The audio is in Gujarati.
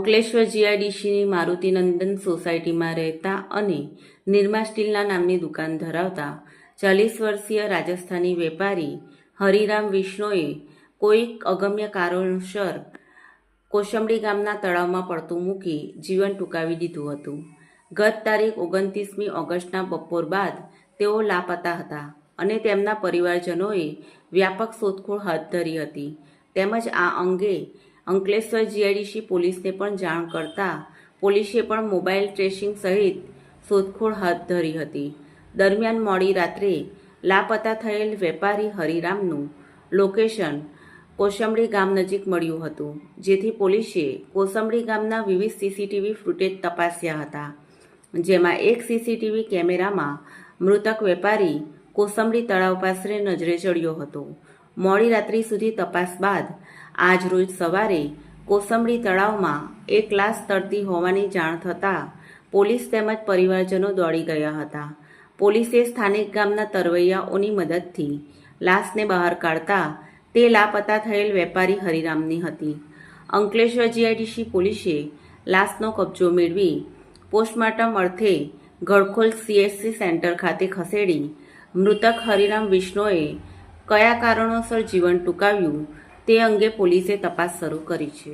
અંકલેશ્વર જીઆઈડીસીની મારુતિનંદન સોસાયટીમાં રહેતા અને નિર્મા સ્ટીલના નામની દુકાન ધરાવતા ચાલીસ વર્ષીય રાજસ્થાની વેપારી હરિરામ વિષ્ણુએ કોઈક અગમ્ય કારણોસર કોશંબડી ગામના તળાવમાં પડતું મૂકી જીવન ટૂંકાવી દીધું હતું. ગત તારીખ ઓગણત્રીસમી ઓગસ્ટના બપોર બાદ તેઓ લાપતા હતા અને તેમના પરિવારજનોએ વ્યાપક શોધખોળ હાથ ધરી હતી. તેમજ આ અંગે અંકલેશ્વર જીઆઈડીસી પોલીસને પણ જાણ કરતા પોલીસે પણ મોબાઈલ ટ્રેસિંગ સહિત શોધખોળ હાથ ધરી હતી. દરમિયાન મોડી રાત્રે લાપતા થયેલ વેપારી હરિરામનું લોકેશન કોસંબડી ગામ નજીક મળ્યું હતું, જેથી પોલીસે કોસંબડી ગામના વિવિધ સીસીટીવી ફૂટેજ તપાસ્યા હતા. જેમાં એક સીસીટીવી કેમેરામાં મૃતક વેપારી કોસંબડી તળાવ પાસે નજરે ચડ્યો હતો. મોડી રાત્રિ સુધી તપાસ બાદ આજ રોજ સવારે કોસંબડી તળાવમાં એક લાશ તરતી હોવાની જાણ થતાં પોલીસ તેમજ પરિવારજનો દોડી ગયા હતા. પોલીસે સ્થાનિક ગામના તરવૈયાઓની મદદથી લાશને બહાર કાઢતા તે લાપતા થયેલ વેપારી હરિરામની હતી. અંકલેશ્વર જીઆઈડીસી પોલીસે લાશનો કબજો મેળવી પોસ્ટમોર્ટમ અર્થે ગળખોલ સીએસસી સેન્ટર ખાતે ખસેડી મૃતક હરિરામ વિષ્ણુએ કયા કારણોસર જીવન ટૂંકાવ્યું તે અંગે પોલીસે તપાસ શરૂ કરી છે.